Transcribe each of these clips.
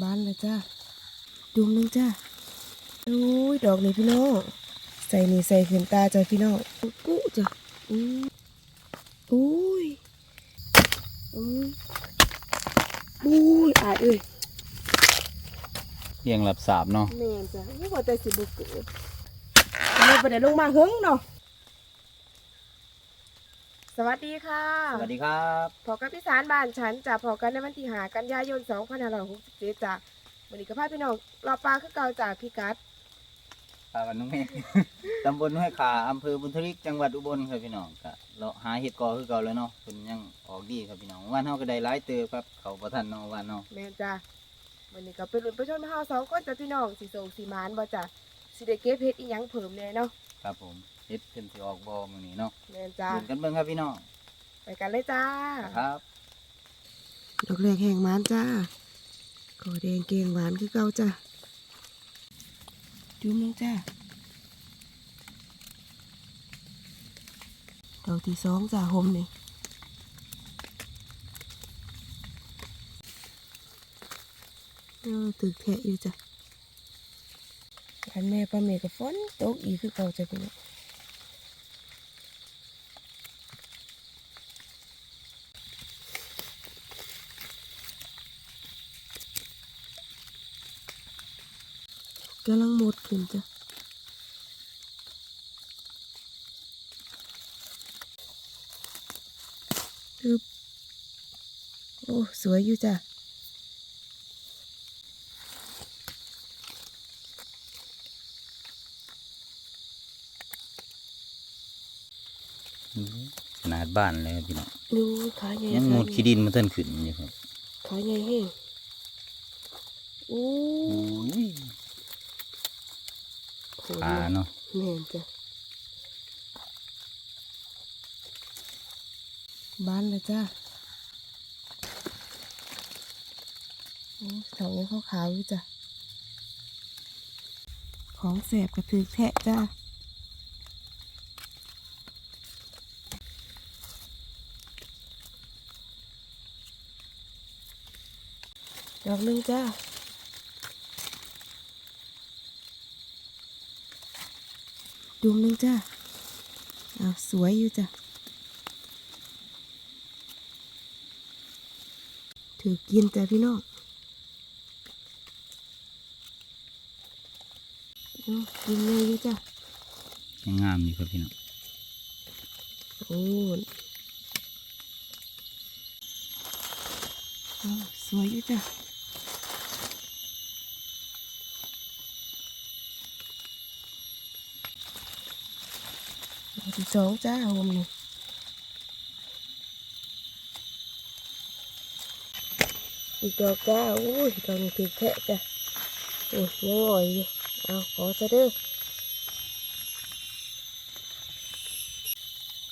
บานแล้วจ้าจุ่มหนึงจ้าโอ้ยดอกนี่พี่น้องใส่นี่ใส่ขึ้นตาจ้าพี่น้องกุจ้ะอืมอุ้ยอุ้ยอุ้ยอายเอ้ยเลี้ยงหลับสาบเนาะแม่นจ้ะนี่ว่าแต่สิบุกเกิดไม่ไปได้ลงมาหึงเนาะส วัสดีค่ะสวัสดีครับพอกับพี่สารบ้านฉันจะพอกันในวันที่หากันยายน2567จ้ะวันนี้ก็พาพี่น้องรอปลาคือเก่าจากพี่กัดปลาวันนุ่งเมฆตำบลห้วยขาอำเภอบุญทริกจังหวัดอุบลครับพี่น้องก็เราหาเห็ดกอคือเก่าแล้วเนาะเพิ่นยังออกดีครับพี่น้องวันเฮาก็ได้หลายเติบครับ เขาบ่ทันเนาะวันเนาะแม่นจ้ะวันนี้ก็เป็นรุ่นประชนมาเฮาสองคนจ้ะพี่น้องสิโศกสิหมานบ่จ้ะสิได้เก็บเฮ็ดอีหยังเพิ่มแน่เนาะครับผม เห็ดเพิ่นสิออกบ่มื้อนี้เนาะแม่นจ้ะดูกันเบิ่งครับพี่น้องไปกันเลยจ้า ครับ ดอกแรกแห่งหมานจ้าขอแดงเกงหวานคือเก่าจ้ะจุ่มลงจ้า ดอกที่สองจ้าหมนี่เออตึกแทะอยู่จ้ะอันแม่ป้าเมย์กับฝนตกอีกคือเก่าจ้ะพี่น้องำลังหมดขึ้นจ้ะอึบโอ้ สวยอยู่จ้ะขนาดบ้านเลยครับพี่น้องดูขาใหญ่ยังหมดขี้ดินมาเทินขึ้นอยู่ครับขาใหญ่แห้งโอ้ โอ้ย โหขาเนาะแม่นจ้ะบ้านเลยจ้ะโอ้เสายังขาวๆอยู่จ้ะ ของแสบกระถือแทะจ้าดอกหนึงจ้า ดวงหนึงจ้าอ้าวสวยอยู่จ้ะถือกินจ้ะพี่น้องเอากินเลยอยู่จ้ะยังงามอยู่ครับพี่น้องโอ้ยอ้าวสวยอยู่จ้ะดอก ที่สองจ้าผมนี่อีกดอกจ้าโอ้ยดอกนี้ติดแทะจ้ะโอ้ยยังอ่อยอยู่เอาขอซะเด้อ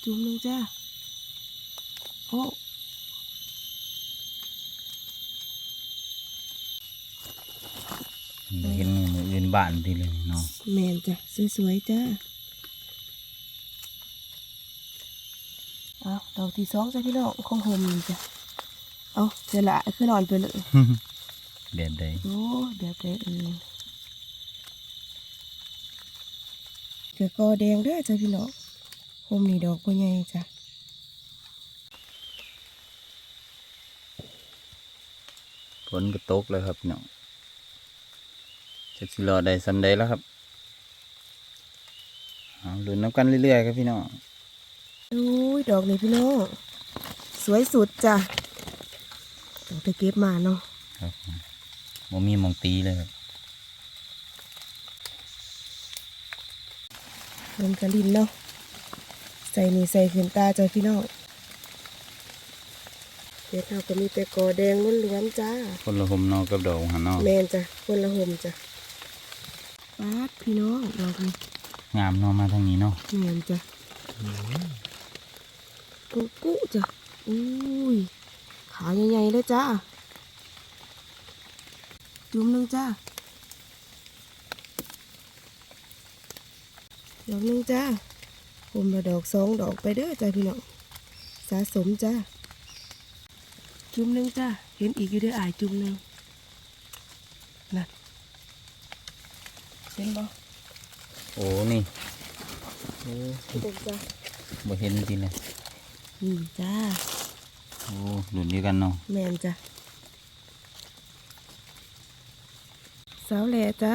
จุ่มหนึงจ้าโอ้เห็นมืออื่นบ้านทีเลยเนาะแมนจ้ะสวยๆจ้า เอาดอกที่สองจ้ะพี่น้องของโฮมนี่จ้ะเอาเจะละคือนอนไปเลยแบบใดโอ้แบบใดเออเกิดกอแดงเด้อจ้ะพี่น้องโฮมนี่ดอกบ่ใหญ่จ้ะฝนก็ตกแล้วครับพี่น้องจะสิรอได้สำใดแล้วครับเอาลุ้นน้ำกันเรื่อยๆครับพี่น้อง โอ้ยดอกนี่พี่น้องสวยสุดจ้ะดอกตะเก็บมาเนาะครับผมมีหมองตีเลยครับเริ่มกระลินเนาะใส่นี่ใส่ขึ้นตาจ้ะพี่น้องเด็ดเราก็มีแต่กอแดงล้วนๆจ้า คนละหมนอกกับดอกหันนอกแมนจ้ะ คนละห่มจ้ะปาดพี่น้องดอกนี้งามเนอมาทางนี้เนาะแมนจ้ะ กุ๊กกุ๊จ้ะอุ้ยขาใหญ่ๆเลยจ้าจุ่มหนึ่งจ้าดอกหนึ่งจ้าผมละดอกสองดอกไปเด้อจ้าพี่น้องสะสมจ้าจุ่มหนึ่งจ้าเห็นอีกอยู่เด้ออายจุ่มหนึ่งนั่นเห็นบ่โอ้นี่โอ้เด็กจ้ะบ่เห็นจริงเลย นี่จ้า โอ้หลุนเดียวกันเนาะแมนจ้ะสาวแหล่จ้า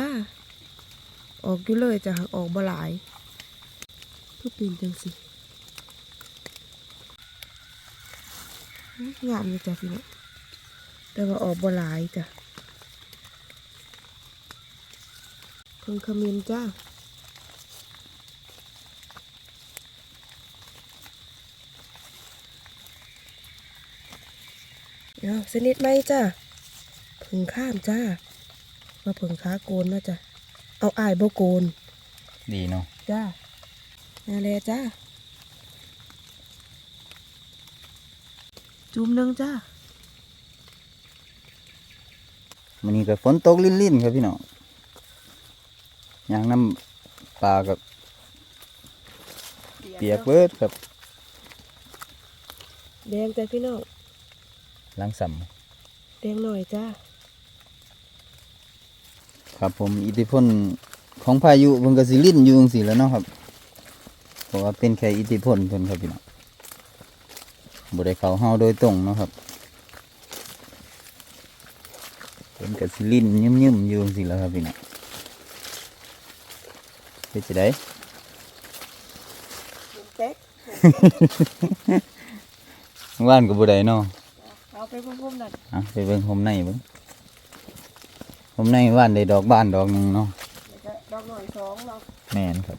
ออกอยู่เลยจ้ะหากออกบ่หลายคือปีนจังสิอื้องามเลยจ้ะพี่น้องแต่ว่าออกบ่หลายจ้ะเพิ่งขมิ้นจ้า เอา สนิทไหมจ้าผึ่งข้ามจ้า มาผึ่งขาโกนนะจ้ะ เอาอายโบโกน ดีเนาะจ้านาแลจ้า จุ่มหนึ่งจ้ามันนี้ก็ฝนตกลิ่นๆครับพี่น้องยางน้ำปลากับเปียกเบิดครับ แดงจ้ะพี่น้อง ล้างสัมแดงหน่อยจ้าครับผมอิทธิพลของพายุเพิ่นก็สิลิ่นอยู่จังซี่แหล้วเนาะครับเพราะว่าเป็นแค่อิทธิพลเพิ่นครับพี่น้องบ่ได้เข้าเฮาโดยตรงเนาะครับเพิ่นก็สิลิ่นยิ้มๆอยู่จังซี่แหล้วครับพี่น้องเฮ็ดจังได๋เต๊กว่านก็บ่ได้เนาะเอาไป พุ่มๆนั่นอะไปเบิ่งโฮมในเบิ่งโฮมในว่านได้ดอกบานดอกหนึงเนาะแล้วก็ดอกหน่อยสองเนาะ แม่นครับ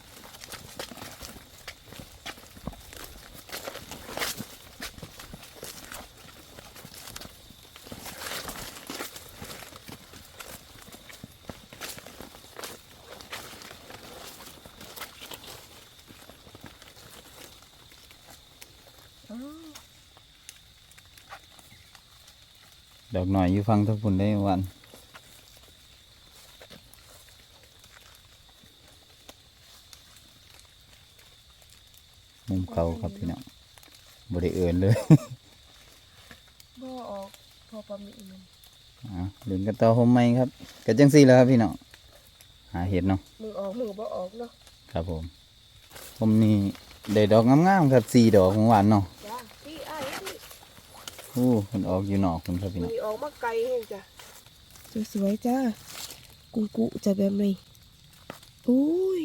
ดอกหน่อยอยู่ฟังทั้งพุ่นได้วันมุมเขาครับพี่น้องบ่ได้เอินเลยบ่ออกพอประมีมันอะเล่นกันต่อโฮมไหมครับก็จังซี่แหล้วครับพี่น้องหาเห็ดเนาะมือออกมือบ่ออกเนาะครับผมผมนี่ได้ดอกงามๆครับสี่ดอกของหวานเนาะจ้าพี่อ้ายพี่ อู้มันออกอยู่นอกคุณครับพี่น้องมีออกมาไกลเองจ้ะสวยๆจ้ากุกุจะแบบนี้อุ้ย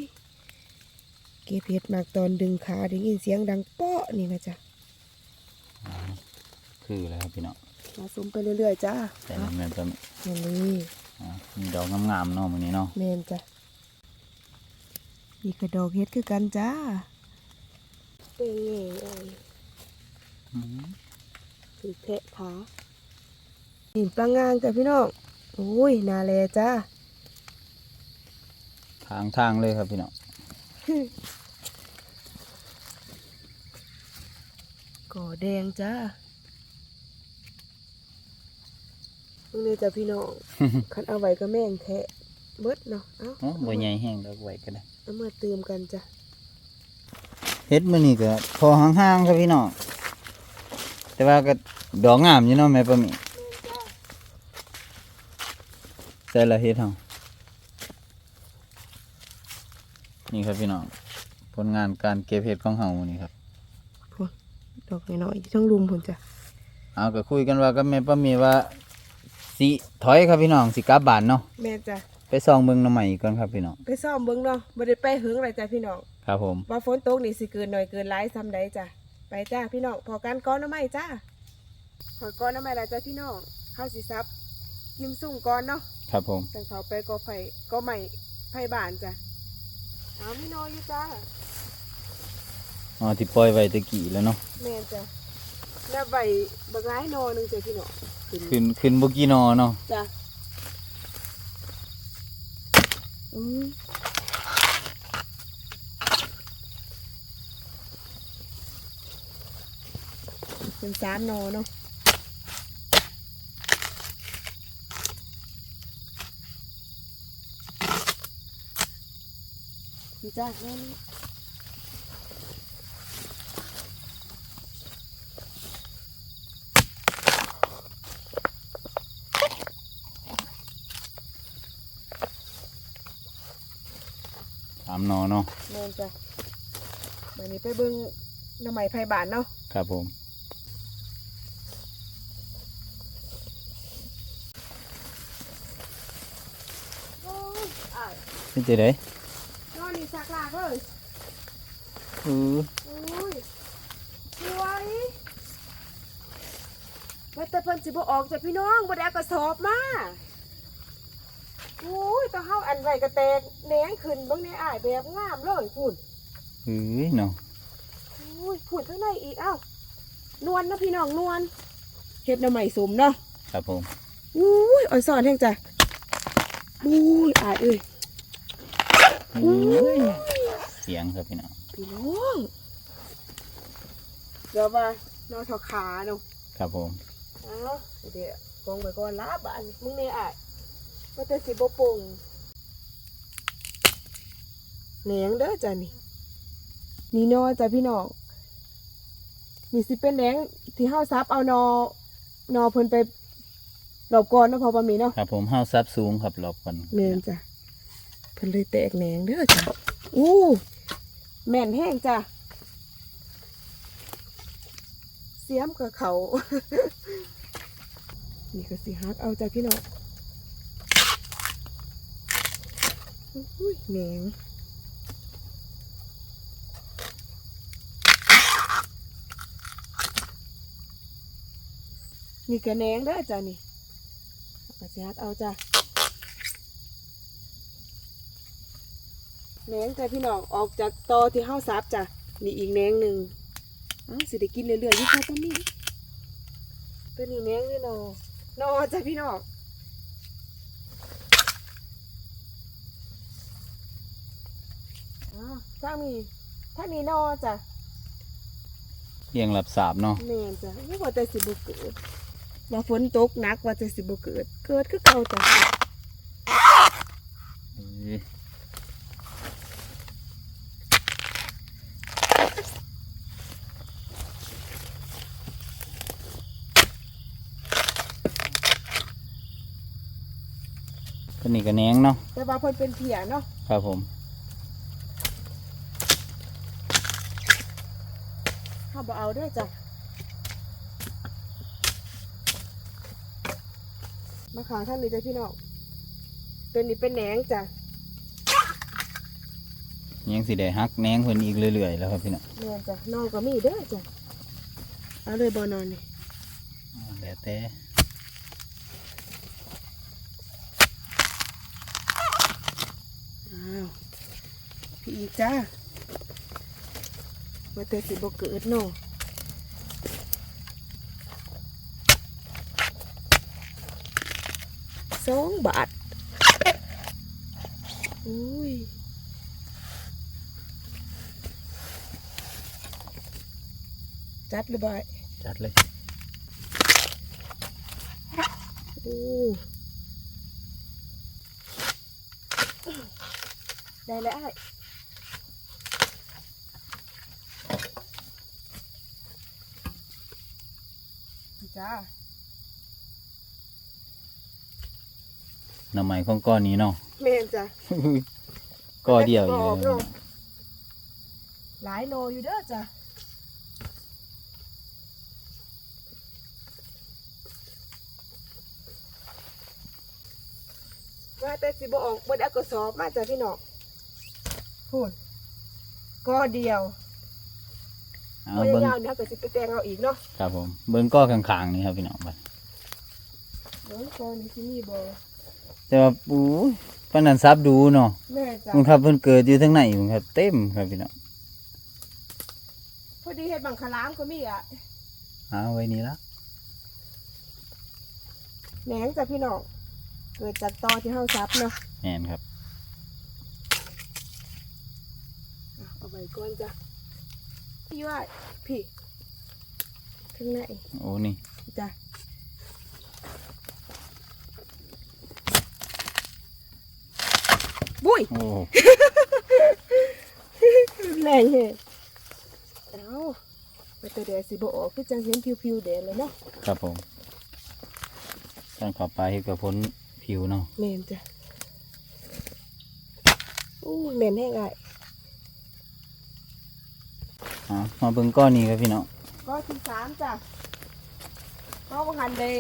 เก็บเห็ดมากตอนดึงขาได้ยินเสียงดังเปาะนี่นะจ๊ะคือแล้วครับพี่น้องมาสมไปเรื่อยๆจ้าแต่เอานี่มันจะอย่างนี้อะมีดอกงามๆเนาะมื้อนี้เนาะเมนจ้ะนี่กระดอกเห็ดคือกันจ้าเป็นไงเอ้ยอืมคือ แทะขาหินปลางางจ้ะพี่น้องโอ้ยนาแลจ้าทางทางเลยครับพี่น้องก่อแดงจ้าเพิ่งเลยจ้ะพี่น้องคันเอาไว้ก็แม่งแทะเบิดเนาะเอ้าโอ้บ่ใหญ่แห้งดอกไว้ก็ได้เอามาเติมกันจ้ะเฮ็ดมื้อนี้ก็พอห่างๆครับพี่น้อง แต่ว่าก็ดอกงามอยู่เนาะแม่ปะหมีใส่ละเฮ็ดเฮานี่ครับพี่น้องผลงานการเก็บเห็ดของเฮามื้อนี้ครับดอกน้อยๆอยู่ทั้งรุมพุ่นจ้ะเอาก็คุยกันว่ากับแม่ป้ามีว่าสิถอยครับพี่น้องสิกลับบ้านเนาะแม่จ้ะไปส่องเบิ่งหน่อใหม่ก่อนครับพี่น้องไปซ่อมเบิ้งเนาะบ่ได้ไปหึงอะไรจ้ะพี่น้องครับผมว่าฝนตกนี่สิเกินหน่อยเกินหลายซ้ำใดจ้ะ ไปจ้าพี่น้องพอกันก้อนน้ำไม้จ้าพอก้อนน้ำไม้ละจ้ะพี่น้องข้าวสีซับกิมสุ่งก้อนเนาะครับผมจังเขาไปก็ไผ่ก็ใหม่ไผ่บานจ้ะเอาพี่น้อยอยู่จ้าอ๋อที่ปล่อยไว้ตะกี้แล้วเนาะแม่นจ้ะแล้วใบบักร้ายหนอหนึงจ้ะพี่น้องขึ้นขึ้นขึ้นบ่กี่หนอเนาะจ้ะอืม เป็นสามนอเนาะจ้าแม่สามนอเนาะเนินจ้ะวันนี้ไปเบิ้งน้ำใหม่ไพ่บานเนาะครับผม นี่จะได้นอนนี่สักลากเลยเออโอ้ยสวยว่าแต่เพิ่นสิบ่ออกจากพี่น้องบ่ได้เอากระสอบมาโอ้ยต้องเฮาอันไว้กระแตกแหนงขึ้นเบิ่งในอ้ายแบบงามเลยพุ่นเฮ้ยเนาะโอ้ยพุ่นข้างในอีกเอ้านวลนะพี่น้องนวลเฮ็ดหน้ำใหม่สมเนาะครับผมอุ้ยอ่อนสอนแห้งจ้ะอุ้ยอายเอ้ย เฮ้ยเสียงครับพี่น้องพี่น้องเดี๋ยวว่านอนเท้าขาเนาะครับผมเอ้าเดี๋ยวกองไว้ก่อนลาบอันมึงเนี่ยอายก็จะสิบ่ปรุงแหนงเด้อจ้ะนี่นี่นอจ้ะพี่น้องนี่สิเป็นแหนงที่เฮาซับเอานอนอเพิ่นไปหลบก่อนเนาะพอประมีเนาะครับผมห้าวซับสูงครับรอบกันเมนจ้ะเพิ่นเลยแตกแหนงเด้อจ้ะอู้แม่นแห้งจ้ะเสียมกับเขา นี่ก็สิฮักเอาจ้ะพี่น้องอุ้ยแหนงนี่ก็แหนงเด้อจ้ะนี่ก็สิฮักเอาจ้ะ แหนงจ้ะพี่น้องออกจากตอที่เฮาซับจ้ะนี่อีกแหนงหนึ่งอ้าวสิได้กินเรื่อยๆอยู่ค่ะตอนนี้ตัวนี้แหนงนี่นอนอจ้ะพี่น้องอ้าวถ้างนี้ถ้างนี้นอจ้ะเรียงหลับสาบเนาะแม่นจ้ะไม่ว่าแต่สิบ่เกิดว่าฝนตกหนักว่าแต่สิบ่เกิด เกิดคือเก่าจ้ะ นี่ก็แหนงเนาะแต่ว่าเพิ่นเป็นเพียเนาะครับผมเฮาบ่เอาเด้อจ้ะมาขางท่านนี้จ้ะพี่น้องตัวนี้เป็นแหนงจ้ะยังสิได้ฮักแหนงเพิ่นอีกเรื่อยๆแล้วครับพี่น้องแม่นจ้ะน้องก็มีเด้อจ้ะเอาเลยบ่นอนนี่แล้วแต่ อ้าวพี่อีกจ้าว่าแต่สิบ่เกิดเนาะสองบาทอุ้ยจัดเลยบ่ายจัดเลยโได้แล้วอ้ายจ้าหน่อไม้ของก้อนนี้เนาะแม่นจ้ะก้อเดียวอยู่เลยกรอบเนาะหลายโลอยู่เด้อจ้ะว่าแต่สิบออกบนเอากระสอบมาจ้ะพี่น้อง พูดก็เดียวเอาพเบิ้งยายามเนี่ยก็สิไปแต่งเอาอีกเนาะครับผม เบิ้งก้อข้างๆนี่ครับพี่น้องบัดเดี๋ยวก็นี่สิมีบ่แต่ว่าปูปานนันซับดูเนาะแม่จ้ะมึงครับเพิ่นเกิดอยู่ทั้งไหนมึงครับ เต็มครับพี่น้องพอดีเฮ็ดบังคลามก็มีอะเอาไว้นี่ละแหนงจ้ะพี่น้องเกิดจากตอที่เฮาซับเนาะแม่นครับ อะเอาไว้ก่อนจ้ะพี่ว่าพี่ถึงไหนโอ้นี่จ้ะบุ้ยโอ้แรงเหตุเอาไปแต่แดดสิบออกคือจังเห็นผิวๆแดดเลยเนาะครับผมตั้งเขอปลาเฮ็ดกับพ้นผิวเนาะแมนจ้ะอู้ยแม่นแห้งไง อ่า มาเบิ่งก้อนนี้ครับพี่น้องก็ที่สามจ้ะก็บังหันได้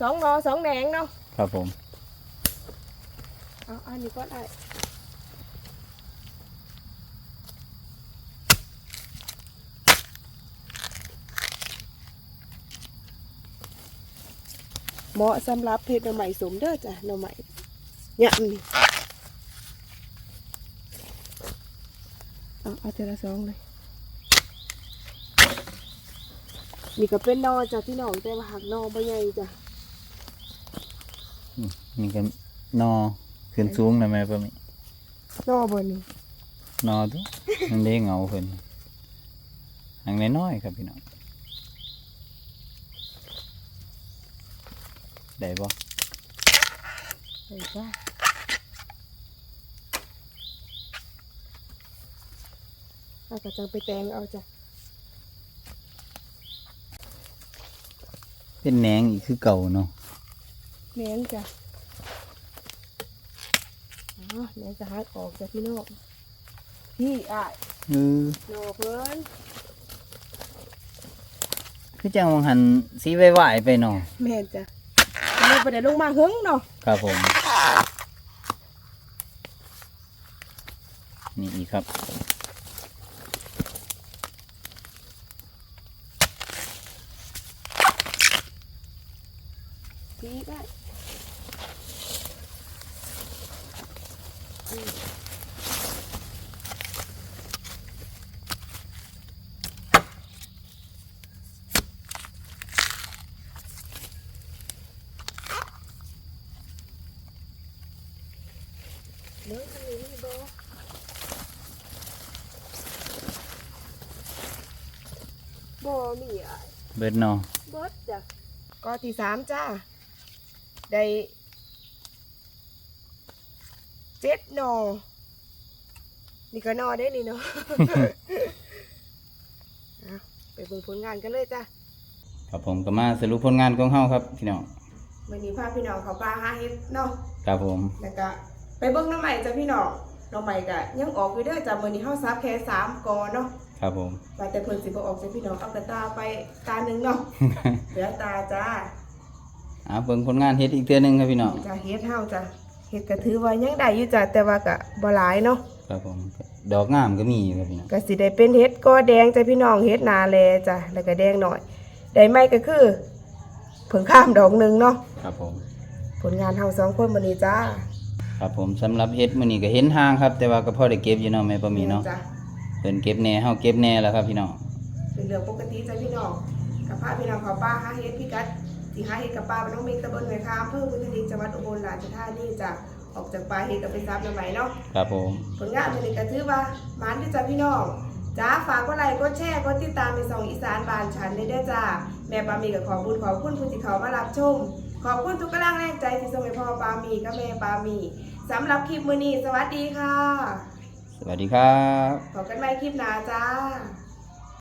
สองงอสองแหนงเนาะครับผมเอาอันนี้ก็ได้เหมาะสำหรับเพชรหน่อใหม่สมเด้อจ้ะหน่อใหม่เนี่ยนี่เอาเอาเทละสองเลย นี่ก็เป็นนอจ้ะพี่น้องแต่ว่าหักนอบ่ใหญ่จ้ะนี่ก็นอขึ้นสูงนะแม่ป้ามินอบ่นี่นอตัวมันได้เงาเพิ่นหางน้อยๆครับพี่น้องได้บ่ใส่จ้ะเอาก็จังไปแตงเอาจ้ะ เป็นแหนงอีกคือเก่าเนาะแหนงจ้ะอ๋อแหนงจะหักออกจ้ะพี่น้องพี่อะเออโนเพิ่นคือจังวังหันสีไหวๆไปเนาะแม่นจ้ะเราไปได้ลงมาหึงเนาะครับผม นี่อีกครับ พี่ได้อืมเดี๋ยวอันนี้มี บ่บ่มีอะเบิดเนาะเบิดจ้ะก็ที่สามจ้า ได้เจ็ดหนอ นี่ก็หนอได้นี่เนาะเอาไปเบิ่งผลงานกันเลยจ้ะ ครับผมก็มาสรุปผลงานของเฮาครับพี่น้องวันนี้พาพี่น้องเขาปลาหาเห็ดเนาะ ครับผม แล้วก็ ไปเบิ่งน้ำใหม่จ้ะพี่น้องน้ำใหม่ก็ยังออกอยู่เด้อจ้ะมื้อนี้เฮาซับแค่สามกอเนาะครับผมว่าแต่เพิ่นสิบ่ออกจ้ะพี่น้องเอาแต่ตาไปตาหนึงเนาะเหลือตาจ้าอ่าเบิ่งผลงานเฮ็ดอีกเทื่อหนึงครับพี่น้องจ้ะเฮ็ดเฮาจ้ะเฮ็ดก็ถือว่ายังได้อยู่จ้ะแต่ว่าก็บ่หลายเนาะครับผมดอกงามก็มีครับพี่น้องก็สิได้เป็นเฮ็ดกอแดงจ้ะพี่น้องเฮ็ดนาแลจ้ะแล้วก็แดงหน่อยได้ไหมก็คือเพิ่งข้ามดอกหนึงเนาะครับผมผลงานเฮาสองคนมื้อนี้จ้า ครับผมสำหรับเฮ็ดมื้อนี้ก็เห็นทางครับ แต่ว่าก็พอได้เก็บอยู่เนาะแม่ป้ามีเนาะจ้ะเพิ่นเก็บแหน่เฮาเก็บแหน่แล้วครับพี่น้องเป็นเรื่องปกติจ้ะพี่น้องกับพาพี่น้องเขาป้าหาเฮ็ดพี่กัดที่หาเฮ็ดกับป้าบ้านน้องเมฆตำบลแม่ค้าอำเภอพุทธดิษฐ์จังหวัดอุบลราชธานีจ้ะออกจากป่าเฮ็ดก็ไปซับน้ำใหม่เนาะ ครับผมผลงานมื้อนี้ก็ถือว่าหมานที่จ้ะพี่น้องจ้าฝากกดไลค์กดแชร์กดติดตามในสองอีสานบ้านฉันได้เด้อจ้า แม่ปามีก็ขอบคุณขอบคุณผู้ที่เขามารับชม ขอบคุณทุกกำลังแรงใจที่ส่งให้พ่อปามีกับแม่ปามีสำหรับคลิปมื้อนี้สวัสดีค่ะ สวัสดีครับ พบกันใหม่คลิปหน้าจ้า